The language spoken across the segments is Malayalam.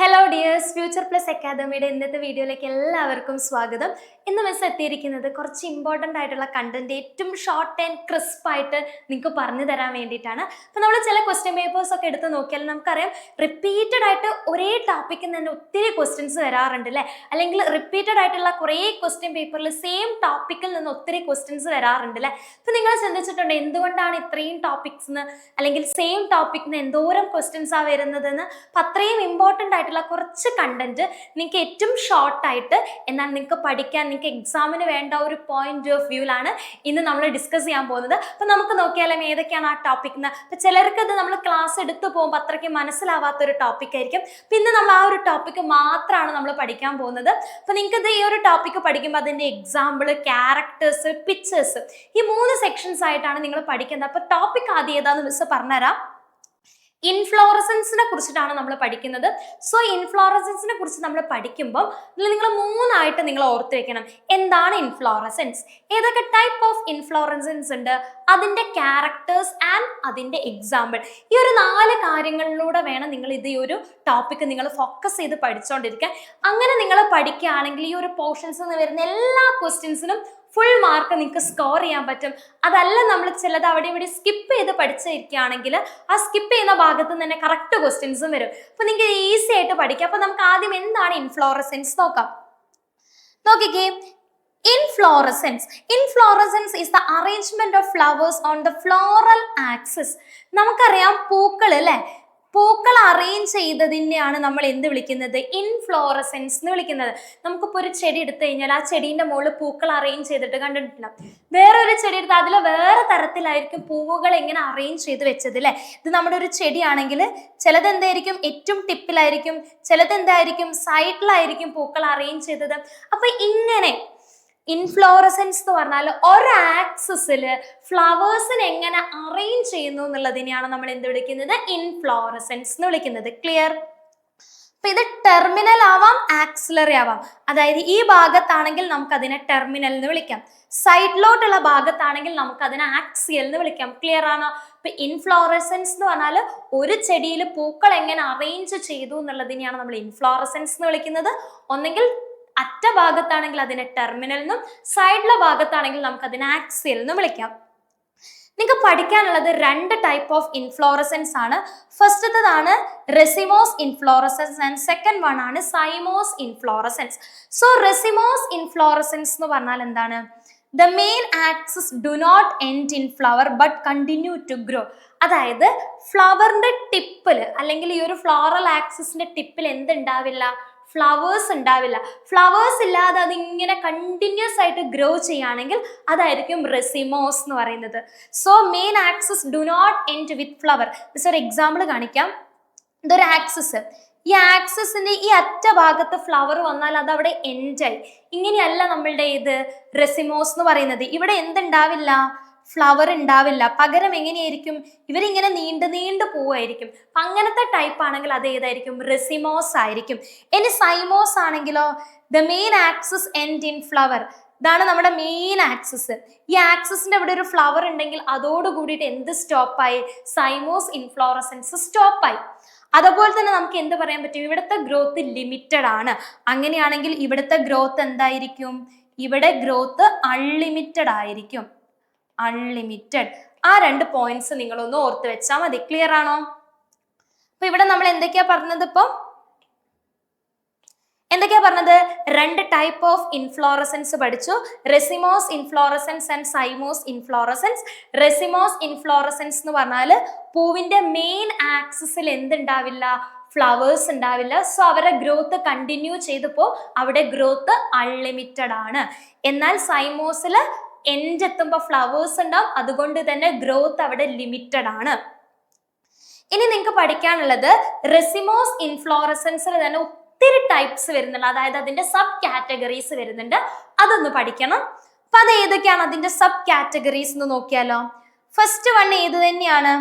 Hello. ഡിയേഴ്സ് ഫ്യൂച്ചർ പ്ലസ് അക്കാദമിയുടെ ഇന്നത്തെ വീഡിയോയിലേക്ക് എല്ലാവർക്കും സ്വാഗതം. ഇന്ന് മിസ് എത്തിയിരിക്കുന്നത് കുറച്ച് ഇമ്പോർട്ടന്റ് ആയിട്ടുള്ള കണ്ടന്റ് ഏറ്റവും ഷോർട്ട് ആൻഡ് ക്രിസ്പ് ആയിട്ട് നിങ്ങൾക്ക് പറഞ്ഞു തരാൻ വേണ്ടിയിട്ടാണ്. അപ്പോൾ നമ്മൾ ചില ക്വസ്റ്റ്യൻ പേപ്പേഴ്സ് ഒക്കെ എടുത്ത് നോക്കിയാൽ നമുക്കറിയാം റിപ്പീറ്റഡ് ആയിട്ട് ഒരേ ടോപ്പിക്കിൽ തന്നെ ഒത്തിരി ക്വസ്റ്റ്യൻസ് വരാറുണ്ട് അല്ലേ? അല്ലെങ്കിൽ റിപ്പീറ്റഡ് ആയിട്ടുള്ള കുറേ ക്വസ്റ്റ്യൻ പേപ്പറിൽ സെയിം ടോപ്പിക്കിൽ നിന്ന് ഒത്തിരി ക്വസ്റ്റ്യൻസ് വരാറുണ്ട് അല്ലേ? അപ്പോൾ നിങ്ങൾ ചിന്തിച്ചിട്ടുണ്ട് എന്തുകൊണ്ടാണ് ഇത്രയും ടോപ്പിക്സ് അല്ലെങ്കിൽ സെയിം ടോപ്പിക്കിൽ നിന്ന് എന്തോരം ക്വസ്റ്റ്യൻസ് ആ വരുന്നതെന്ന്? അപ്പം അത്രയും ഇമ്പോർട്ടന്റ് ആയിട്ടുള്ള കുറച്ച് കണ്ടന്റ് നിങ്ങൾക്ക് ഏറ്റവും ഷോർട്ടായിട്ട് എന്നാൽ നിങ്ങൾക്ക് പഠിക്കാൻ നിങ്ങൾക്ക് എക്സാമിന് വേണ്ട ഒരു പോയിന്റ് ഓഫ് വ്യൂവിലാണ് ഇന്ന് നമ്മൾ ഡിസ്കസ് ചെയ്യാൻ പോകുന്നത്. അപ്പം നമുക്ക് നോക്കിയാലും ഏതൊക്കെയാണ് ആ ടോപ്പിക് എന്ന് അപ്പം ചിലർക്ക് അത് നമ്മൾ ക്ലാസ് എടുത്തു പോകുമ്പോൾ അത്രയ്ക്ക് മനസ്സിലാവാത്ത ഒരു ടോപ്പിക് ആയിരിക്കും. പിന്നെ നമ്മൾ ആ ഒരു ടോപ്പിക്ക് മാത്രമാണ് നമ്മൾ പഠിക്കാൻ പോകുന്നത്. അപ്പം നിങ്ങൾക്ക് ഇത് ഈ ഒരു ടോപ്പിക്ക് പഠിക്കുമ്പോൾ അതിന്റെ എക്സാമ്പിൾ ക്യാരക്ടേഴ്സ് പിക്ചേഴ്സ് ഈ മൂന്ന് സെക്ഷൻസ് ആയിട്ടാണ് നിങ്ങൾ പഠിക്കുന്നത്. അപ്പോൾ ടോപ്പിക് ആദ്യം ഏതാന്ന് മിസ് പറഞ്ഞുതരാം. ഇൻഫ്ലോറസൻസിനെ കുറിച്ചിട്ടാണ് നമ്മൾ പഠിക്കുന്നത്. സോ ഇൻഫ്ലോറസൻസിനെ കുറിച്ച് നമ്മൾ പഠിക്കുമ്പോൾ നിങ്ങൾ മൂന്നായിട്ട് നിങ്ങൾ ഓർത്ത് വെക്കണം. എന്താണ് ഇൻഫ്ലോറസൻസ് ഏതൊക്കെ ടൈപ്പ് ഓഫ് ഇൻഫ്ലോറസൻസ് ഉണ്ട്? അതിന്റെ ക്യാരക്ടേഴ്സ് ആൻഡ് അതിന്റെ എക്സാമ്പിൾ ഈ ഒരു നാല് കാര്യങ്ങളിലൂടെ വേണം നിങ്ങൾ ഇത് ഈ ഒരു ടോപ്പിക്ക് നിങ്ങൾ ഫോക്കസ് ചെയ്ത് പഠിച്ചുകൊണ്ടിരിക്കാൻ അങ്ങനെ നിങ്ങൾ പഠിക്കുകയാണെങ്കിൽ ഈ ഒരു പോർഷൻസ് നിന്ന് വരുന്ന എല്ലാ ക്വസ്റ്റ്യൻസിനും ഫുൾ മാർക്ക് നിങ്ങൾക്ക് സ്കോർ ചെയ്യാൻ പറ്റും. അതല്ല നമ്മൾ ചിലത് അവിടെ ഇവിടെ സ്കിപ്പ് ചെയ്ത് പഠിച്ചിരിക്കുകയാണെങ്കിൽ ആ സ്കിപ്പ് ചെയ്യുന്ന ഭാഗത്ത് തന്നെ കറക്റ്റ് ക്വസ്റ്റ്യൻസും വരും. അപ്പൊ നിങ്ങൾക്ക് ഈസി ആയിട്ട് പഠിക്കാം. അപ്പൊ നമുക്ക് ആദ്യം എന്താണ് ഇൻഫ്ലോറസെൻസ് നോക്കാം. നോക്കിക്കേ inflorescence inflorescence is the arrangement of flowers on the floral axis നമുക്കറിയാം പൂക്കൾ അല്ലേ? പൂക്കൾ അറേഞ്ച് ചെയ്തതിനെയാണ് നമ്മൾ എന്ത് വിളിക്കുന്നത്? ഇൻഫ്ലോറസൻസ് എന്ന് വിളിക്കുന്നത്. നമുക്കിപ്പോൾ ഒരു ചെടി എടുത്തു കഴിഞ്ഞാൽ ആ ചെടീന്റെ മുകളിൽ പൂക്കൾ അറേഞ്ച് ചെയ്തിട്ട് കണ്ടിട്ടില്ല. വേറെ ഒരു ചെടി എടുത്ത് അതിൽ വേറെ തരത്തിലായിരിക്കും പൂവുകൾ എങ്ങനെ അറേഞ്ച് ചെയ്ത് വെച്ചത് അല്ലേ ഇത് നമ്മുടെ ഒരു ചെടിയാണെങ്കിൽ ചിലത് എന്തായിരിക്കും? ഏറ്റവും ടിപ്പിലായിരിക്കും. ചിലത് എന്തായിരിക്കും? സൈഡിലായിരിക്കും പൂക്കൾ അറേഞ്ച് ചെയ്തത്. അപ്പൊ ഇങ്ങനെ ഇൻഫ്ലോറസൻസ് എന്ന് പറഞ്ഞാൽ ഒരു ആക്സിസിൽ ഫ്ലവേഴ്സിനെ എങ്ങനെ അറേഞ്ച് ചെയ്യുന്നു എന്നുള്ളതിനെയാണ് നമ്മൾ എന്ത് വിളിക്കുന്നത്? ഇൻഫ്ലോറസൻസ് എന്ന് വിളിക്കുന്നത്. ക്ലിയർ അപ്പൊ ഇത് ടെർമിനൽ ആവാം ആക്സിലറി ആവാം. അതായത് ഈ ഭാഗത്താണെങ്കിൽ നമുക്ക് അതിനെ ടെർമിനൽ എന്ന് വിളിക്കാം സൈഡിലോട്ടുള്ള ഭാഗത്താണെങ്കിൽ നമുക്ക് അതിനെ ആക്സിയൽ എന്ന് വിളിക്കാം. ക്ലിയർ ആണോ? ഇപ്പൊ ഇൻഫ്ലോറസൻസ് എന്ന് പറഞ്ഞാൽ ഒരു ചെടിയിൽ പൂക്കൾ എങ്ങനെ അറേഞ്ച് ചെയ്തു എന്നുള്ളതിനെയാണ് നമ്മൾ ഇൻഫ്ലോറസൻസ് എന്ന് വിളിക്കുന്നത്. ഒന്നെങ്കിൽ അറ്റ ഭാഗത്താണെങ്കിൽ അതിനെ ടെർമിനൽ എന്നും സൈഡിലെ ഭാഗത്താണെങ്കിൽ നമുക്ക് അതിനെ ആക്സിയൽ എന്നും വിളിക്കാം. നിങ്ങൾക്ക് പഠിക്കാനുള്ളത് രണ്ട് ടൈപ്പ് ഓഫ് ഇൻഫ്ലോറസൻസ് ആണ്. ഫസ്റ്റത്തതാണ് racemose inflorescence and second one ആണ് cymose inflorescence so racemose inflorescence എന്ന് പറഞ്ഞാൽ എന്താണ്? The main axis do not end in flower but continue to grow അതായത് ഫ്ലവറിന്റെ ടിപ്പിൽ അല്ലെങ്കിൽ ഈ ഒരു ഫ്ലോറൽ ആക്സസിന്റെ ടിപ്പിൽ എന്തുണ്ടാവില്ല? ഫ്ലവേഴ്സ് ഉണ്ടാവില്ല. ഫ്ലവേഴ്സ് ഇല്ലാതെ അതിങ്ങനെ കണ്ടിന്യൂസ് ആയിട്ട് ഗ്രോ ചെയ്യുകയാണെങ്കിൽ അതായിരിക്കും റെസിമോസ് എന്ന് പറയുന്നത്. So main axis do not end with flower miss ഒരു എക്സാമ്പിൾ കാണിക്കാം. ഇതൊരു ആക്സസ് ഈ ആക്സസിന്റെ ഈ അറ്റ ഭാഗത്ത് ഫ്ലവർ വന്നാൽ അത് അവിടെ എൻഡായി ഇങ്ങനെയല്ല നമ്മളുടെ ഇത് റെസിമോസ് എന്ന് പറയുന്നത്. ഇവിടെ എന്തുണ്ടാവില്ല? ഫ്ലവർ ഉണ്ടാവില്ല. പകരം എങ്ങനെയായിരിക്കും? ഇവരിങ്ങനെ നീണ്ടു നീണ്ടു പോവായിരിക്കും. അങ്ങനത്തെ ടൈപ്പ് ആണെങ്കിൽ അത് ഏതായിരിക്കും? റെസിമോസ് ആയിരിക്കും. ഇനി സൈമോസ് ആണെങ്കിലോ? The main axis end in flower ഇതാണ് നമ്മുടെ മെയിൻ ആക്സസ് ഈ ആക്സിസിന്റെ അവിടെ ഒരു ഫ്ലവർ ഉണ്ടെങ്കിൽ അതോട് കൂടിയിട്ട് എന്ത് സ്റ്റോപ്പായി സൈമോസ് ഇൻഫ്ലോറസൻസ് സ്റ്റോപ്പായി അതുപോലെ തന്നെ നമുക്ക് എന്ത് പറയാൻ പറ്റും? ഇവിടുത്തെ ഗ്രോത്ത് ലിമിറ്റഡ് ആണ്. അങ്ങനെയാണെങ്കിൽ ഇവിടുത്തെ ഗ്രോത്ത് എന്തായിരിക്കും? ഇവിടെ ഗ്രോത്ത് അൺലിമിറ്റഡ് ആയിരിക്കും. അൺലിമിറ്റഡ് ആ രണ്ട് പോയിന്റ്സ് നിങ്ങളൊന്ന് ഓർത്ത് വെച്ചാൽ മതി. ക്ലിയർ ആണോ? അപ്പൊ ഇവിടെ നമ്മൾ എന്തൊക്കെയാ പറഞ്ഞത് ഇപ്പൊ? എന്തൊക്കെയാ പറഞ്ഞത്? രണ്ട് ടൈപ്പ് ഓഫ് ഇൻഫ്ലോറസൻസ് പഠിച്ചു. Racemose inflorescence and cymose inflorescence racemose inflorescence എന്ന് പറഞ്ഞാൽ പൂവിന്റെ മെയിൻ ആക്സിസിൽ എന്തുണ്ടാവില്ല? ഫ്ലവേഴ്സ് ഉണ്ടാവില്ല. സോ അവരുടെ ഗ്രോത്ത് കണ്ടിന്യൂ ചെയ്തപ്പോൾ അവിടെ ഗ്രോത്ത് അൺലിമിറ്റഡ് ആണ്. എന്നാൽ സൈമോസിൽ എൻഡ് എത്തുമ്പോൾ ഫ്ലവേഴ്സ് ഉണ്ടാവും. അതുകൊണ്ട് തന്നെ ഗ്രോത്ത് അവിടെ ലിമിറ്റഡ് ആണ്. ഇനി നിങ്ങൾക്ക് പഠിക്കാനുള്ളത് റെസിമോസ് ഇൻഫ്ലോറസൻസിൽ തന്നെ ഒത്തിരി ടൈപ്സ് വരുന്നുണ്ട്. അതായത് അതിന്റെ സബ് കാറ്റഗറീസ് വരുന്നുണ്ട്. അതൊന്ന് പഠിക്കണം. അപ്പൊ അത് ഏതൊക്കെയാണ് അതിന്റെ സബ് കാറ്റഗറീസ് എന്ന് നോക്കിയാലോ? ഫസ്റ്റ് വൺ ഏത് തന്നെയാണ്?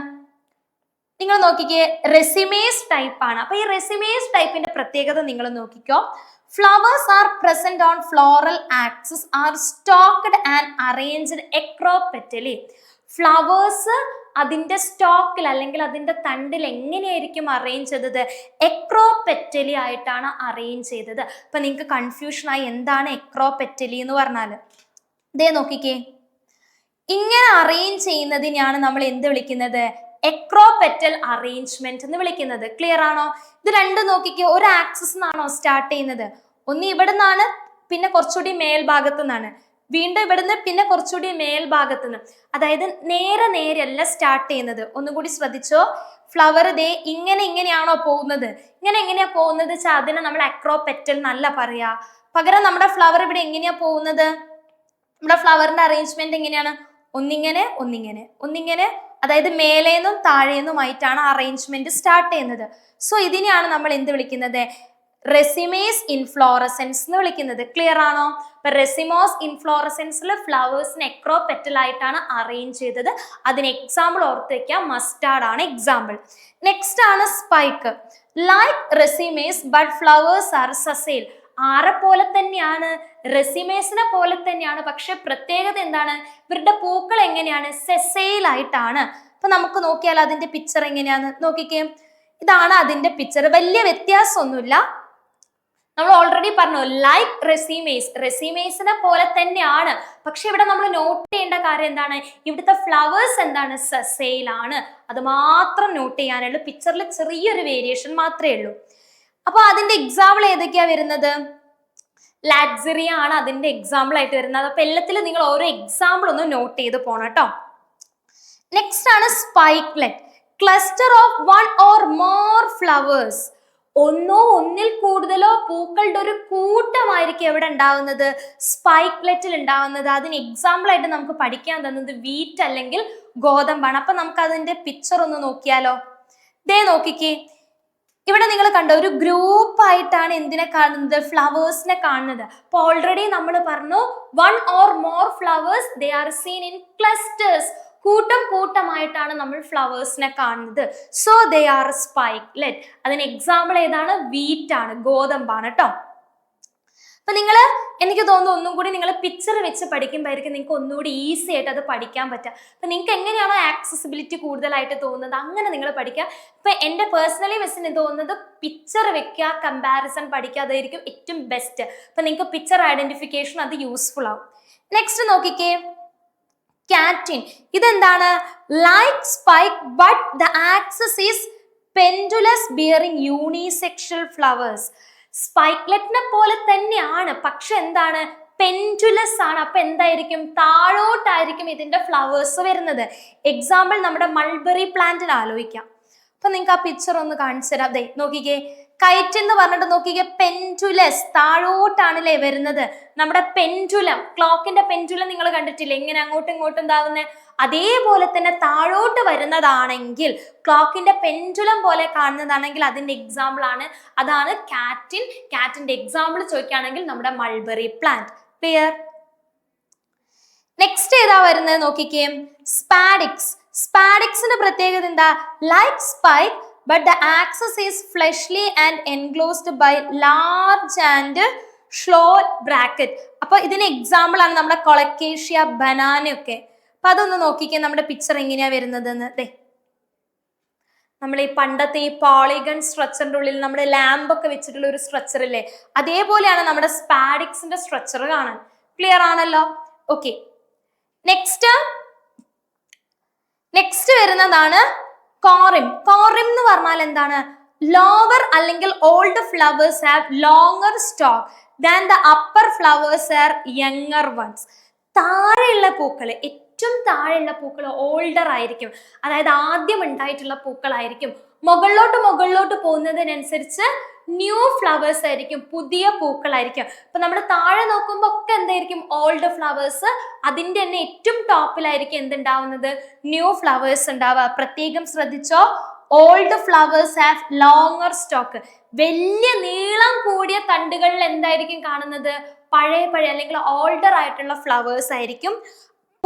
നിങ്ങൾ നോക്കിക്കേ റെസിമേസ് ടൈപ്പ് ആണ്. അപ്പൊ ഈ റെസിമേസ് ടൈപ്പിന്റെ പ്രത്യേകത നിങ്ങൾ നോക്കിക്കോ. Flowers are present on floral axis are stalked and arranged acropetally flowers അതിന്റെ സ്റ്റോക്കിൽ അല്ലെങ്കിൽ അതിന്റെ തണ്ടിൽ എങ്ങനെയായിരിക്കും അറേഞ്ച് ചെയ്തത്? എക്രോപെറ്റലി ആയിട്ടാണ് അറേഞ്ച് ചെയ്തത്. അപ്പൊ നിങ്ങൾക്ക് കൺഫ്യൂഷനായി എന്താണ് എക്രോപെറ്റലി എന്ന് പറഞ്ഞാൽ ദേ നോക്കിക്കേ. ഇങ്ങനെ അറേഞ്ച് ചെയ്യുന്നതിനാണ് നമ്മൾ എന്ത് വിളിക്കുന്നത്? എക്രോപെറ്റൽ അറേഞ്ച്മെന്റ് എന്ന് വിളിക്കുന്നത്. ക്ലിയർ ആണോ? ഇത് രണ്ടും നോക്കിക്കോ. ഒരു ആക്സിസ് നിന്നാണോ സ്റ്റാർട്ട് ചെയ്യുന്നത്? ഒന്ന് ഇവിടെ നിന്നാണ് പിന്നെ കുറച്ചുകൂടി മേൽഭാഗത്തു നിന്നാണ് വീണ്ടും ഇവിടുന്ന് പിന്നെ കുറച്ചുകൂടി മേൽഭാഗത്ത് നിന്ന് അതായത് നേരെ നേരെയല്ല സ്റ്റാർട്ട് ചെയ്യുന്നത്. ഒന്നും കൂടി ശ്രദ്ധിച്ചോ. ഫ്ലവർ ദേ ഇങ്ങനെ ഇങ്ങനെയാണോ പോകുന്നത്. ഇങ്ങനെ എങ്ങനെയാ പോകുന്നത് വെച്ചാൽ അതിനെ നമ്മൾ അക്രോപെറ്റൽ നല്ല പറയാ. പകരം നമ്മുടെ ഫ്ലവർ ഇവിടെ എങ്ങനെയാ പോകുന്നത്? നമ്മുടെ ഫ്ലവറിന്റെ അറേഞ്ച്മെന്റ് എങ്ങനെയാണ്? ഒന്നിങ്ങനെ ഒന്നിങ്ങനെ ഒന്നിങ്ങനെ. അതായത് മേലേന്നും താഴേന്നുമായിട്ടാണ് അറേഞ്ച്മെന്റ് സ്റ്റാർട്ട് ചെയ്യുന്നത്. സോ ഇതിനെയാണ് നമ്മൾ എന്ത് വിളിക്കുന്നത്? റെസിമേസ് ഇൻഫ്ലോറസെൻസ് എന്ന് വിളിക്കുന്നത് ക്ലിയർ ആണോ? ഇപ്പൊ റെസിമോസ് ഇൻഫ്ലോറസെൻസിൽ ഫ്ലവേഴ്സിന് നെക്രോ ആയിട്ടാണ് അറേഞ്ച് ചെയ്തത്. അതിന് എക്സാമ്പിൾ ഓർത്ത് വെക്കാം. മസ്റ്റാർഡ് ആണ് എക്സാമ്പിൾ നെക്സ്റ്റ് ആണ് spike like racemes but flowers are sessile ആരെ പോലെ തന്നെയാണ്? റെസിമേസിനെ പോലെ തന്നെയാണ്. പക്ഷെ പ്രത്യേകത എന്താണ്? ഇവരുടെ പൂക്കൾ എങ്ങനെയാണ്? സെസെയിൽ ആയിട്ടാണ്. അപ്പൊ നമുക്ക് നോക്കിയാൽ അതിന്റെ പിക്ചർ എങ്ങനെയാണ് നോക്കിക്കേ. ഇതാണ് അതിന്റെ പിക്ചർ വലിയ വ്യത്യാസമൊന്നുമില്ല. നമ്മൾ ഓൾറെഡി പറഞ്ഞു ലൈക്ക് റെസിമേസ് റെസിമേസിനെ പോലെ തന്നെയാണ്. പക്ഷെ ഇവിടെ നമ്മൾ നോട്ട് ചെയ്യേണ്ട കാര്യം എന്താണ്? ഇവിടുത്തെ ഫ്ലവേഴ്സ് എന്താണ്? സസേലാണ് അത് മാത്രം നോട്ട് ചെയ്യാനുള്ളൂ. പിക്ചറിൽ ചെറിയൊരു വേരിയേഷൻ മാത്രമേ ഉള്ളൂ. അപ്പൊ അതിന്റെ എക്സാമ്പിൾ ഏതൊക്കെയാ വരുന്നത്? ലാക്സറി ആണ് അതിന്റെ എക്സാമ്പിൾ ആയിട്ട് വരുന്നത്. അപ്പൊ എല്ലാത്തിലും നിങ്ങൾ ഓരോ എക്സാമ്പിൾ ഒന്ന് നോട്ട് ചെയ്ത് പോണം കേട്ടോ. നെക്സ്റ്റ് ആണ് spikelet cluster of one or more flowers ഒന്നോ ഒന്നിൽ കൂടുതലോ പൂക്കളുടെ ഒരു കൂട്ടമായിരിക്കും എവിടെ ഉണ്ടാവുന്നത്? സ്പൈക്ലെറ്റിൽ ഉണ്ടാവുന്നത്. അതിന് എക്സാമ്പിൾ ആയിട്ട് നമുക്ക് പഠിക്കാൻ തന്നത് വീറ്റ് അല്ലെങ്കിൽ ഗോതമ്പാണ്. അപ്പൊ നമുക്ക് അതിന്റെ പിക്ചർ ഒന്ന് നോക്കിയാലോ? ദേ നോക്കിക്കേ. ഇവിടെ നിങ്ങൾ കണ്ട ഒരു ഗ്രൂപ്പ് ആയിട്ടാണ് എന്തിനെ കാണുന്നത്? ഫ്ലവേഴ്സിനെ കാണുന്നത്. അപ്പൊ ഓൾറെഡി നമ്മൾ പറഞ്ഞു one or more flowers they are seen in clusters കൂട്ടം കൂട്ടമായിട്ടാണ് നമ്മൾ ഫ്ലവേഴ്സിനെ കാണുന്നത്. സോ ദേ ആർ സ്പൈക്ലെറ്റ് അതിന് എക്സാമ്പിൾ ഏതാണ്? വീറ്റ് ആണ്. ഗോതമ്പാണ് കേട്ടോ അപ്പൊ നിങ്ങൾ എനിക്ക് തോന്നുന്നു ഒന്നും കൂടി നിങ്ങൾ പിക്ചർ വെച്ച് പഠിക്കുമ്പോഴായിരിക്കും നിങ്ങൾക്ക് ഒന്നുകൂടി ഈസി ആയിട്ട് അത് പഠിക്കാൻ പറ്റുക. അപ്പൊ നിങ്ങൾക്ക് എങ്ങനെയാണോ ആക്സസിബിലിറ്റി കൂടുതലായിട്ട് തോന്നുന്നത് അങ്ങനെ നിങ്ങൾ പഠിക്കുക. ഇപ്പൊ എന്റെ പേഴ്സണലി വെച്ചിന് തോന്നുന്നത് പിക്ചർ വെക്കുക കമ്പാരിസൺ പഠിക്കുക അതായിരിക്കും ഏറ്റവും ബെസ്റ്റ് അപ്പൊ നിങ്ങൾക്ക് പിക്ചർ ഐഡന്റിഫിക്കേഷൻ അത് യൂസ്ഫുൾ ആവും. നെക്സ്റ്റ് നോക്കിക്കേ. കാറ്റിൻ ഇതെന്താണ്? Like spike but the axis is pendulous bearing unisexual flowers സ്പൈക്ലെറ്റിനെ പോലെ തന്നെയാണ് പക്ഷെ എന്താണ്? പെൻഡുലസ് ആണ്. അപ്പൊ എന്തായിരിക്കും? താഴോട്ടായിരിക്കും ഇതിന്റെ ഫ്ലവേഴ്സ് വരുന്നത്. എക്സാമ്പിൾ നമ്മുടെ മൾബറി പ്ലാന്റിൽ ആലോചിക്കാം. അപ്പൊ നിങ്ങൾക്ക് ആ പിക്ചർ ഒന്ന് കാണിച്ചു തരാം. അതെ നോക്കിക്കേ. കൈറ്റ് എന്ന് പറഞ്ഞിട്ട് നോക്കിക്കുക പെന്റുലസ് താഴോട്ടാണ് അല്ലേ വരുന്നത്. നമ്മുടെ പെന്റുലം ക്ലോക്കിന്റെ പെന്റുലം നിങ്ങൾ കണ്ടിട്ടില്ല? ഇങ്ങനെ അങ്ങോട്ടും ഇങ്ങോട്ടും എന്താവുന്നത് അതേപോലെ തന്നെ താഴോട്ട് വരുന്നതാണെങ്കിൽ ക്ലോക്കിന്റെ പെന്റുലം പോലെ കാണുന്നതാണെങ്കിൽ അതിന്റെ എക്സാമ്പിൾ ആണ്. അതാണ് കാറ്റിൻ കാറ്റിന്റെ എക്സാമ്പിൾ ചോദിക്കുകയാണെങ്കിൽ നമ്മുടെ മൾബറി പ്ലാന്റ് ക്ലിയർ നെക്സ്റ്റ് ഏതാ വരുന്നത് നോക്കിക്കേ? സ്പാഡിക്സ് സ്പാഡിക്സിന്റെ പ്രത്യേകത എന്താ? Like spike but the axis is fleshy and enclosed by large and showy bracket അപ്പൊ ഇതിന് എക്സാമ്പിൾ ആണ് നമ്മുടെ കൊളക്കേഷ്യ ബനാന അപ്പൊ അതൊന്ന് നോക്കിക്കേ നമ്മുടെ പിക്ചർ എങ്ങനെയാ വരുന്നത് എന്ന് ദേ. നമ്മൾ ഈ പണ്ടത്തെ ഈ പോളിഗൺ സ്ട്രക്ചറിന്റെ ഉള്ളിൽ നമ്മുടെ ലാമ്പ് ഒക്കെ വെച്ചിട്ടുള്ള ഒരു സ്ട്രക്ചർ ഇല്ലേ? അതേപോലെയാണ് നമ്മുടെ സ്പാഡിക്സിന്റെ സ്ട്രക്ചർ കാണാൻ. ക്ലിയർ ആണല്ലോ? ഓക്കെ നെക്സ്റ്റ് നെക്സ്റ്റ് വരുന്നതാണ് കോറിം കോറിം എന്ന് പറഞ്ഞാൽ എന്താണ്? ലോവർ അല്ലെങ്കിൽ old flowers have longer stalk than the upper flowers are younger ones താഴെയുള്ള പൂക്കൾ ഏറ്റവും താഴെയുള്ള പൂക്കൾ ഓൾഡർ ആയിരിക്കും. അതായത് ആദ്യം ഉണ്ടായിട്ടുള്ള പൂക്കളായിരിക്കും. മുകളിലോട്ട് മുകളിലോട്ട് പോകുന്നതിനനുസരിച്ച് ന്യൂ ഫ്ലവേഴ്സ് ആയിരിക്കും പുതിയ പൂക്കളായിരിക്കും. അപ്പൊ നമ്മൾ താഴെ നോക്കുമ്പോൾ ഒക്കെ എന്തായിരിക്കും? ഓൾഡ് ഫ്ലവേഴ്സ് അതിന്റെ തന്നെ ഏറ്റവും ടോപ്പിലായിരിക്കും എന്തുണ്ടാവുന്നത്? ന്യൂ ഫ്ലവേഴ്സ് ഉണ്ടാവുക. പ്രത്യേകം ശ്രദ്ധിച്ചോ? Old flowers have longer stalk വലിയ നീളം കൂടിയ തണ്ടുകളിൽ എന്തായിരിക്കും കാണുന്നത്? പഴയ പഴയ അല്ലെങ്കിൽ ഓൾഡർ ആയിട്ടുള്ള ഫ്ലവേഴ്സ് ആയിരിക്കും.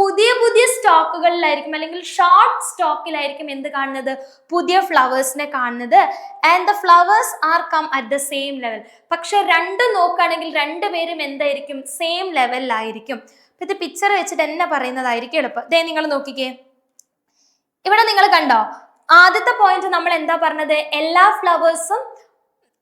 പുതിയ പുതിയ സ്റ്റോക്കുകളിലായിരിക്കും അല്ലെങ്കിൽ ഷോർട്ട് സ്റ്റോക്കിലായിരിക്കും എന്ത് കാണുന്നത്? പുതിയ ഫ്ലവേഴ്സിനെ കാണുന്നത്. And the flowers are come at the same level പക്ഷെ രണ്ടും നോക്കുകയാണെങ്കിൽ രണ്ടുപേരും എന്തായിരിക്കും? സെയിം ലെവലിലായിരിക്കും ഇത് പിക്ചർ വെച്ചിട്ട് എന്നെ പറയുന്നതായിരിക്കും എളുപ്പം. ദേ നിങ്ങൾ നോക്കിക്കേ. ഇവിടെ നിങ്ങൾ കണ്ടോ? ആദ്യത്തെ പോയിന്റ് നമ്മൾ എന്താ പറഞ്ഞത്? എല്ലാ ഫ്ലവേഴ്സും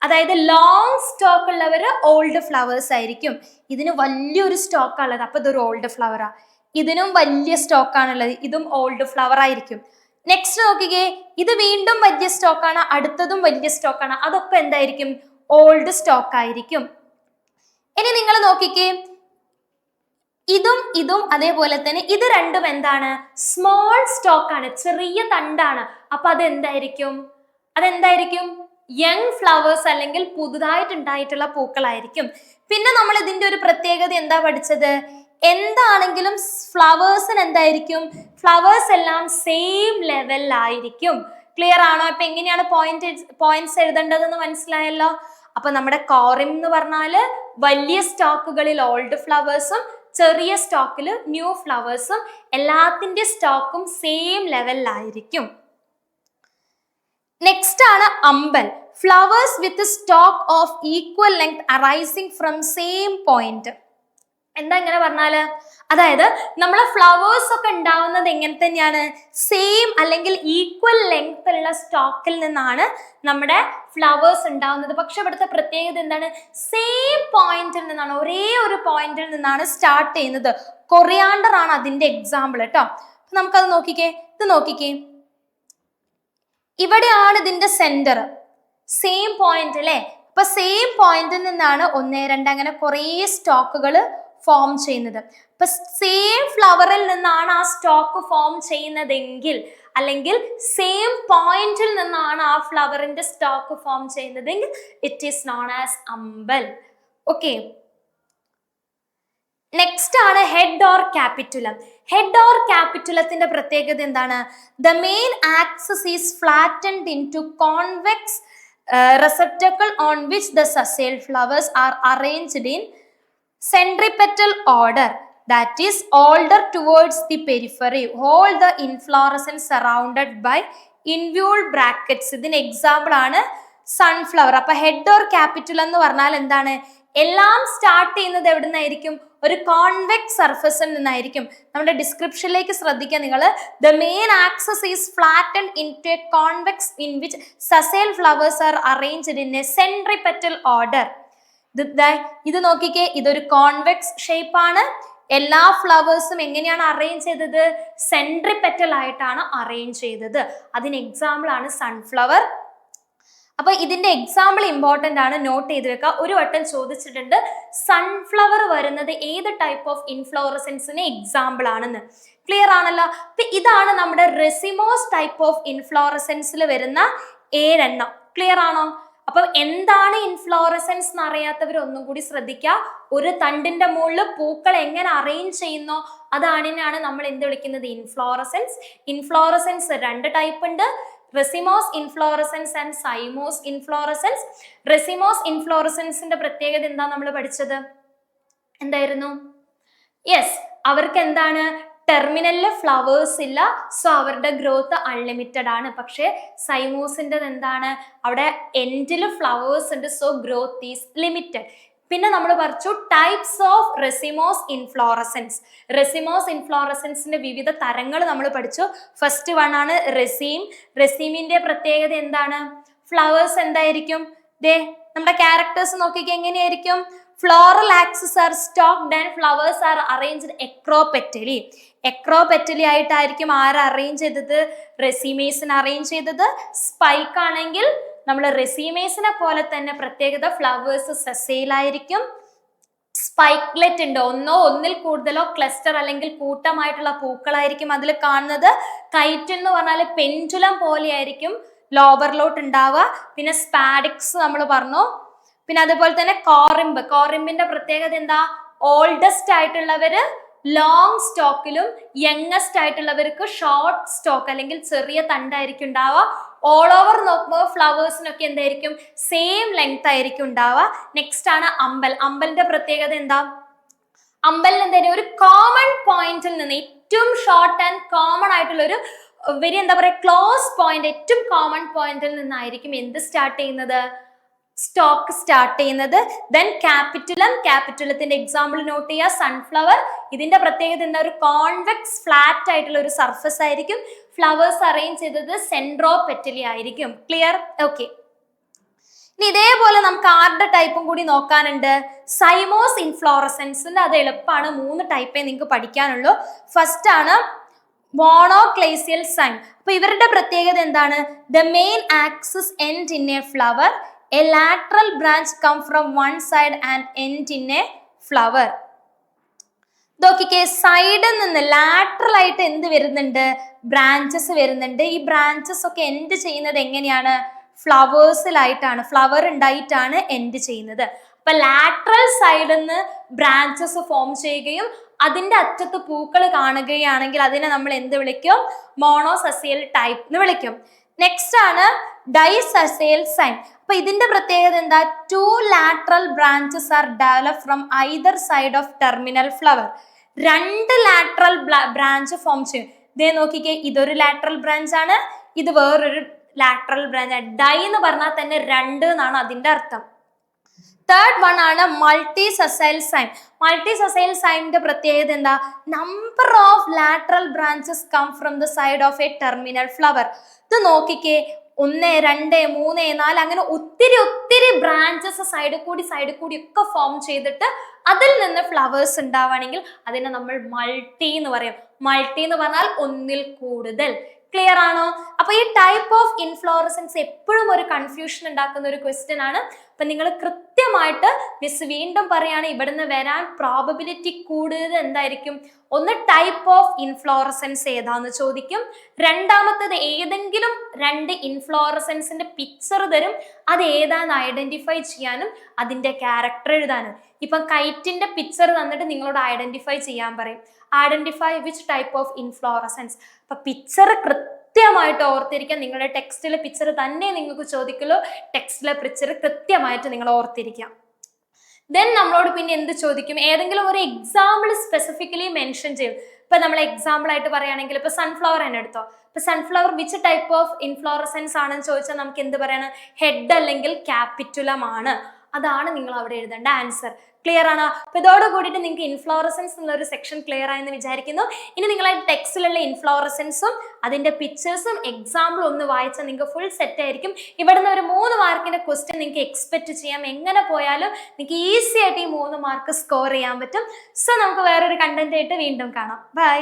അതായത് ലോങ് സ്റ്റോക്ക് ഉള്ളവർ ഓൾഡ് ഫ്ലവേഴ്സ് ആയിരിക്കും. ഇതിന് വലിയൊരു സ്റ്റോക്കാണുള്ളത് അപ്പൊ ഇതൊരു ഓൾഡ് ഫ്ലവറാ ഇതിനും വലിയ സ്റ്റോക്ക് ആണുള്ളത്. ഇതും ഓൾഡ് ഫ്ലവർ ആയിരിക്കും. നെക്സ്റ്റ് നോക്കിക്കേ ഇത് വീണ്ടും വലിയ സ്റ്റോക്ക് ആണ് അടുത്തതും വലിയ സ്റ്റോക്ക് ആണ്. അതൊക്കെ എന്തായിരിക്കും? ഓൾഡ് സ്റ്റോക്ക് ആയിരിക്കും. ഇനി നിങ്ങൾ നോക്കിക്കേ ഇതും ഇതും അതേപോലെ തന്നെ ഇത് രണ്ടും എന്താണ്? സ്മോൾ സ്റ്റോക്ക് ആണ് ചെറിയ തണ്ടാണ്. അപ്പൊ അതെന്തായിരിക്കും? അതെന്തായിരിക്കും? യങ് ഫ്ലവേഴ്സ് അല്ലെങ്കിൽ പുതുതായിട്ട് ഉണ്ടായിട്ടുള്ള പൂക്കളായിരിക്കും. പിന്നെ നമ്മൾ ഇതിന്റെ ഒരു പ്രത്യേകത എന്താ പഠിച്ചത്? എന്താണെങ്കിലും ഫ്ലവേഴ്സിന് എന്തായിരിക്കും? ഫ്ലവേഴ്സ് എല്ലാം സെയിം ലെവലിലായിരിക്കും ക്ലിയർ ആണോ? അപ്പൊ എങ്ങനെയാണ് പോയിന്റ് പോയിന്റ്സ് എഴുതേണ്ടതെന്ന് മനസ്സിലായല്ലോ? അപ്പൊ നമ്മുടെ കോറിം എന്ന് പറഞ്ഞാൽ വലിയ സ്റ്റോക്കുകളിൽ ഓൾഡ് ഫ്ലവേഴ്സും ചെറിയ സ്റ്റോക്കിൽ ന്യൂ ഫ്ലവേഴ്സും എല്ലാത്തിന്റെ സ്റ്റോക്കും സെയിം ലെവലിലായിരിക്കും നെക്സ്റ്റ് ആണ് umbel. Flowers with stalk of equal length arising from same point എന്താ ഇങ്ങനെ പറഞ്ഞാൽ? അതായത് നമ്മളെ ഫ്ലവേഴ്സ് ഒക്കെ ഉണ്ടാവുന്നത് എങ്ങനെ തന്നെയാണ്? സെയിം അല്ലെങ്കിൽ ഈക്വൽ ലെങ്ത് ഉള്ള സ്റ്റോക്കിൽ നിന്നാണ് നമ്മുടെ ഫ്ലവേഴ്സ് ഉണ്ടാവുന്നത്. പക്ഷെ ഇവിടുത്തെ പ്രത്യേകത എന്താണ്? സെയിം പോയിന്റിൽ നിന്നാണ് ഒരേ ഒരു പോയിന്റിൽ നിന്നാണ് സ്റ്റാർട്ട് ചെയ്യുന്നത്. കൊറിയാണ്ടർ ആണ് അതിന്റെ എക്സാമ്പിൾ കേട്ടോ നമുക്കത് നോക്കിക്കേ ഇത് നോക്കിക്കേ. ഇവിടെയാണ് ഇതിന്റെ സെന്റർ സെയിം പോയിന്റ് അല്ലേ അപ്പൊ സെയിം പോയിന്റിൽ നിന്നാണ് ഒന്ന് രണ്ട് അങ്ങനെ കുറേ സ്റ്റോക്കുകൾ ഫോം ചെയ്യുന്നത്. അപ്പൊ സെയിം ഫ്ലവറിൽ നിന്നാണ് ആ സ്റ്റോക്ക് ഫോം ചെയ്യുന്നതെങ്കിൽ അല്ലെങ്കിൽ സെയിം പോയിന്റിൽ നിന്നാണ് ആ ഫ്ലവറിന്റെ സ്റ്റോക്ക് ഫോം ചെയ്യുന്നതെങ്കിൽ it is known as umbel. Okay next ആണ് head or capitulum head or ക്യാപിറ്റുലത്തിന്റെ പ്രത്യേകത എന്താണ്? The main axis is flattened into convex receptacle on which the sessile flowers are arranged in centripetal order that is older towards the periphery whole the inflorescence surrounded by involucral brackets ഇതിന് എക്സാമ്പിൾ ആണ് സൺഫ്ലവർ അപ്പൊ ഹെഡ് ഓർ ക്യാപിറ്റൽ എന്ന് പറഞ്ഞാൽ എന്താണ്? എല്ലാം സ്റ്റാർട്ട് ചെയ്യുന്നത് എവിടെ നിന്നായിരിക്കും ഒരു കോൺവെക്സ് സർഫസിൽ നിന്നായിരിക്കും. നമ്മുടെ ഡിസ്ക്രിപ്ഷനിലേക്ക് ശ്രദ്ധിക്കുക നിങ്ങൾ the main axis is flatten into a convex in which sessile flowers are arranged in a centripetal order ഇത് നോക്കിക്കേ ഇതൊരു കോൺവെക്സ് ഷേപ്പ് ആണ്. എല്ലാ ഫ്ലവേഴ്സും എങ്ങനെയാണ് അറേഞ്ച് ചെയ്തത്? സെൻട്രിപെറ്റൽ ആയിട്ടാണ് അറേഞ്ച് ചെയ്തത്. അതിന് എക്സാമ്പിൾ ആണ് സൺഫ്ലവർ അപ്പൊ ഇതിന്റെ എക്സാമ്പിൾ ഇമ്പോർട്ടന്റ് ആണ്. നോട്ട് ചെയ്ത് വെക്കുക. ഒരു വട്ടം ചോദിച്ചിട്ടുണ്ട് സൺഫ്ലവർ വരുന്നത് ഏത് ടൈപ്പ് ഓഫ് ഇൻഫ്ലോറസൻസിന് എക്സാമ്പിൾ ആണെന്ന്. ക്ലിയർ ആണല്ലോ? അപ്പൊ ഇതാണ് നമ്മുടെ റെസിമോസ് ടൈപ്പ് ഓഫ് ഇൻഫ്ലോറസെൻസിൽ വരുന്ന ഏഴെണ്ണം. ക്ലിയർ ആണോ? അപ്പൊ എന്താണ് ഇൻഫ്ലോറസൻസ് എന്ന് അറിയാത്തവർ ഒന്നും കൂടി ശ്രദ്ധിക്കുക ഒരു തണ്ടിന്റെ മുകളിൽ പൂക്കൾ എങ്ങനെ അറേഞ്ച് ചെയ്യുന്നോ അതാണിനാണ് നമ്മൾ എന്ത് വിളിക്കുന്നത്? ഇൻഫ്ലോറസൻസ് ഇൻഫ്ലോറസൻസ് രണ്ട് ടൈപ്പ് ഉണ്ട്. Racemose inflorescence and cymose inflorescence racemose ഇൻഫ്ലോറസൻസിന്റെ പ്രത്യേകത എന്താ നമ്മൾ പഠിച്ചത്? എന്തായിരുന്നു? യെസ് അവർക്ക് എന്താണ്? ടെർമിനലിൽ ഫ്ലവേഴ്സ് ഇല്ല. സോ അവരുടെ ഗ്രോത്ത് അൺലിമിറ്റഡ് ആണ്. പക്ഷേ സൈമോസിന്റെ എന്താണ്? അവിടെ എൻഡിൽ ഫ്ലവേഴ്സ് ഉണ്ട്. So growth is limited. പിന്നെ നമ്മൾ പറിച്ചു types of racemose inflorescence racemose ഇൻഫ്ലോറസൻസിന്റെ വിവിധ തരങ്ങൾ നമ്മൾ പഠിച്ചു. ഫസ്റ്റ് വൺ ആണ് റെസീം റെസീമിന്റെ പ്രത്യേകത എന്താണ്? ഫ്ലവേഴ്സ് എന്തായിരിക്കും? ദേ നമ്മുടെ ക്യാരക്ടേഴ്സ് നോക്കിക്കുക എങ്ങനെയായിരിക്കും? Floral axis are stalked and flowers are arranged acropetally acropetally ആയിട്ടായിരിക്കും ആര് അറേഞ്ച് ചെയ്തത്? റെസിമേസിന് അറേഞ്ച് ചെയ്തത്. സ്പൈക്ക് ആണെങ്കിൽ നമ്മൾ റെസിമേസിനെ പോലെ തന്നെ പ്രത്യേകത ഫ്ലവേഴ്സ് സെസയിലായിരിക്കും സ്പൈക്ലെറ്റ് ഉണ്ട്? ഒന്നോ ഒന്നിൽ കൂടുതലോ ക്ലസ്റ്റർ അല്ലെങ്കിൽ കൂട്ടമായിട്ടുള്ള പൂക്കളായിരിക്കും അതിൽ കാണുന്നത്. കൈറ്റ് എന്ന് പറഞ്ഞാൽ പെന്റുലം പോലെയായിരിക്കും ലോവറിലോട്ട് ഉണ്ടാവുക. പിന്നെ സ്പാഡിക്സ് നമ്മൾ പറഞ്ഞു. പിന്നെ അതുപോലെ തന്നെ കോറിംബ് കോറിംബിന്റെ പ്രത്യേകത എന്താ? ഓൾഡസ്റ്റ് ആയിട്ടുള്ളവര് ലോങ് സ്റ്റോക്കിലും യങ്ങസ്റ്റ് ആയിട്ടുള്ളവർക്ക് ഷോർട്ട് സ്റ്റോക്ക് അല്ലെങ്കിൽ ചെറിയ തണ്ടായിരിക്കും ഉണ്ടാവുക. ഓൾ ഓവർ നോക്കുമ്പോൾ ഫ്ലവേഴ്സിനൊക്കെ എന്തായിരിക്കും? സെയിം ലെങ്ത് ആയിരിക്കും ഉണ്ടാവുക. നെക്സ്റ്റ് ആണ് അമ്പൽ. അമ്പലിന്റെ പ്രത്യേകത എന്താ? അമ്പലിന് എന്തായാലും ഒരു കോമൺ പോയിന്റിൽ നിന്ന് ഏറ്റവും ഷോർട്ട് ആൻഡ് കോമൺ ആയിട്ടുള്ള ഒരു വെരി എന്താ പറയുക? ക്ലോസ് പോയിന്റ് ഏറ്റവും കോമൺ പോയിന്റിൽ നിന്നായിരിക്കും എന്ത് സ്റ്റാർട്ട് ചെയ്യുന്നത്? സ്റ്റോക്ക് സ്റ്റാർട്ട് ചെയ്യുന്നത്. ദെൻ ക്യാപിറ്റുലം ക്യാപിറ്റുലത്തിന്റെ എക്സാമ്പിൾ നോട്ട് ചെയ്യുക. സൺഫ്ലവർ ഇതിന്റെ പ്രത്യേകത എന്താ? ഒരു കോൺവെക്സ് ഫ്ലാറ്റ് ആയിട്ടുള്ള ഒരു സർഫസ് ആയിരിക്കും. ഫ്ലവേഴ്സ് അറേഞ്ച് ചെയ്തത് സെൻട്രോ പെറ്റലി ആയിരിക്കും. ക്ലിയർ ഓക്കെ ഇനി ഇതേപോലെ നമുക്ക് ആരുടെ ടൈപ്പും കൂടി നോക്കാനുണ്ട്? സൈമോസ് ഇൻഫ്ലോറസൻസിന്റെ അത് എളുപ്പമാണ്. മൂന്ന് ടൈപ്പേ നിങ്ങൾക്ക് പഠിക്കാനുള്ളൂ. ഫസ്റ്റ് ആണ് മോണോക്ലേസിയൽ സൈൻ അപ്പൊ ഇവരുടെ പ്രത്യേകത എന്താണ്? The main axis end in a flower a lateral branch come from one side and end in a flower നോക്കിക്കേ സൈഡിൽ നിന്ന് ലാറ്ററൽ ആയിട്ട് എന്ത് വരുന്നുണ്ട്? ബ്രാഞ്ചസ് വരുന്നുണ്ട്. ഈ ബ്രാഞ്ചസ് ഒക്കെ എൻഡ് ചെയ്യുന്നത് എങ്ങനെയാണ്? ഫ്ലവേഴ്സിലായിട്ടാണ് ഫ്ലവർ ഉണ്ടായിട്ടാണ് എൻഡ് ചെയ്യുന്നത്. അപ്പൊ ലാറ്ററൽ സൈഡിൽ നിന്ന് ബ്രാഞ്ചസ് ഫോം ചെയ്യുകയും അതിന്റെ അറ്റത്ത് പൂക്കൾ കാണുകയാണെങ്കിൽ അതിനെ നമ്മൾ എന്ത് വിളിക്കും? മോണോസസിയൽ ടൈപ്പ് എന്ന് വിളിക്കും. നെക്സ്റ്റ് ആണ് ഡൈസസിയൽ സൈൻ അപ്പൊ ഇതിന്റെ പ്രത്യേകത എന്താ? Two lateral branches are develop from either side of terminal flower രണ്ട് ലാറ്ററൽ ബ്രാഞ്ച് ഫോം ചെയ്യും. ഇതേ നോക്കിക്കേ ഇതൊരു ലാറ്ററൽ ബ്രാഞ്ച് ആണ് ഇത് വേറൊരു ലാറ്ററൽ ബ്രാഞ്ച് ആണ്. ഡൈ എന്ന് പറഞ്ഞാൽ തന്നെ രണ്ട് എന്നാണ് അതിന്റെ അർത്ഥം. തേർഡ് വൺ ആണ് multi sessile cyme multi sessile സൈനിന്റെ പ്രത്യേകത എന്താ? Number of lateral branches come from the side of a terminal flower ഇത് നോക്കിക്കേ ഒന്ന് രണ്ട് മൂന്ന് നാല് അങ്ങനെ ഒത്തിരി ഒത്തിരി ബ്രാഞ്ചസ് സൈഡിൽ കൂടി സൈഡിൽ കൂടി ഒക്കെ ഫോം ചെയ്തിട്ട് അതിൽ നിന്ന് ഫ്ലവേഴ്സ് ഉണ്ടാവുകയാണെങ്കിൽ അതിനെ നമ്മൾ മൾട്ടി എന്ന് പറയും. മൾട്ടി എന്ന് പറഞ്ഞാൽ ഒന്നിൽ കൂടുതൽ. ക്ലിയർ ആണോ? അപ്പൊ ഈ ടൈപ്പ് ഓഫ് ഇൻഫ്ലോറസൻസ് എപ്പോഴും ഒരു കൺഫ്യൂഷൻ ഉണ്ടാക്കുന്ന ഒരു ക്വസ്റ്റ്യൻ ആണ്. അപ്പൊ നിങ്ങൾ കൃത്യമായിട്ട് മിസ് വീണ്ടും പറയാണ് ഇവിടുന്ന് വരാൻ പ്രോബബിലിറ്റി കൂടുതൽ എന്തായിരിക്കും? ഒന്ന് ടൈപ്പ് ഓഫ് ഇൻഫ്ലോറസൻസ് ഏതാന്ന് ചോദിക്കും. രണ്ടാമത്തത് ഏതെങ്കിലും രണ്ട് ഇൻഫ്ലോറസൻസിന്റെ പിക്ചർ തരും. അത് ഏതാന്ന് ഐഡന്റിഫൈ ചെയ്യാനും അതിന്റെ ക്യാരക്ടർ എഴുതാനും. ഇപ്പൊ കൈറ്റിന്റെ പിക്ചർ തന്നിട്ട് നിങ്ങളോട് ഐഡന്റിഫൈ ചെയ്യാൻ പറയും. Identify which type of inflorescence അപ്പൊ പിക്ചർ കൃത്യമായിട്ട് ഓർത്തിരിക്കുക നിങ്ങളുടെ ടെക്സ്റ്റിലെ പിക്ചർ തന്നെ നിങ്ങൾക്ക് ചോദിക്കുള്ളൂ ടെക്സ്റ്റിലെ പിക്ചർ കൃത്യമായിട്ട് നിങ്ങൾ ഓർത്തിരിക്കാം ദെൻ നമ്മളോട് പിന്നെ എന്ത് ചോദിക്കും? ഏതെങ്കിലും ഒരു എക്സാമ്പിൾ സ്പെസിഫിക്കലി മെൻഷൻ ചെയ്യും. ഇപ്പൊ നമ്മൾ എക്സാമ്പിൾ ആയിട്ട് പറയുകയാണെങ്കിൽ ഇപ്പൊ സൺഫ്ലവർ തന്നെ എടുത്തോ. ഇപ്പൊ sunflower which type of inflorescence ആണെന്ന് ചോദിച്ചാൽ നമുക്ക് എന്ത് പറയണം? ഹെഡ് അല്ലെങ്കിൽ ക്യാപിറ്റുലം ആണ്. അതാണ് നിങ്ങൾ അവിടെ എഴുതേണ്ട ആൻസർ ക്ലിയർ ആണ്? അപ്പൊ ഇതോട് കൂടിയിട്ട് നിങ്ങൾക്ക് ഇൻഫ്ലോറസൻസ് എന്നുള്ള ഒരു സെക്ഷൻ ക്ലിയർ ആയെന്ന് വിചാരിക്കുന്നു. ഇനി നിങ്ങളെ ടെക്സ്റ്റിലുള്ള ഇൻഫ്ലോറസൻസും അതിന്റെ പിക്ചേഴ്സും എക്സാമ്പിൾ ഒന്ന് വായിച്ചാൽ നിങ്ങൾക്ക് ഫുൾ സെറ്റ് ആയിരിക്കും. ഇവിടുന്ന് ഒരു മൂന്ന് മാർക്കിന്റെ ക്വസ്റ്റ്യൻ നിങ്ങൾക്ക് എക്സ്പെക്ട് ചെയ്യാം. എങ്ങനെ പോയാലും നിങ്ങൾക്ക് ഈസി ആയിട്ട് ഈ മൂന്ന് മാർക്ക് സ്കോർ ചെയ്യാൻ പറ്റും. സോ നമുക്ക് വേറൊരു കണ്ടന്റ് ആയിട്ട് വീണ്ടും കാണാം. ബൈ